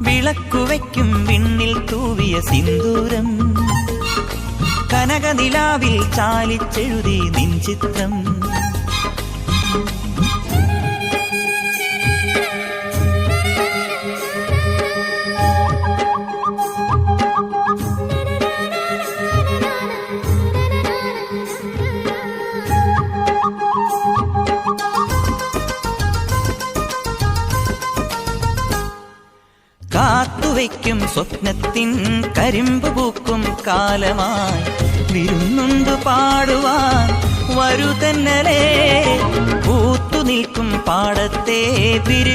വിളക്കുവയ്ക്കും വിണ്ണിൽ തൂവിയ സിന്ദൂരം. കനകനിലാവിൽ ചാലിച്ചെഴുതി നിൻ ചിത്രം. കാത്തുവയ്ക്കും സ്വപ്നത്തിൻ കരിമ്പ് പൂക്കും കാലമായി. വിരുന്നുണ്ട് പാടുവാൻ വരു തന്നലേ പൂത്തു നിൽക്കും പാടത്തെ പിരി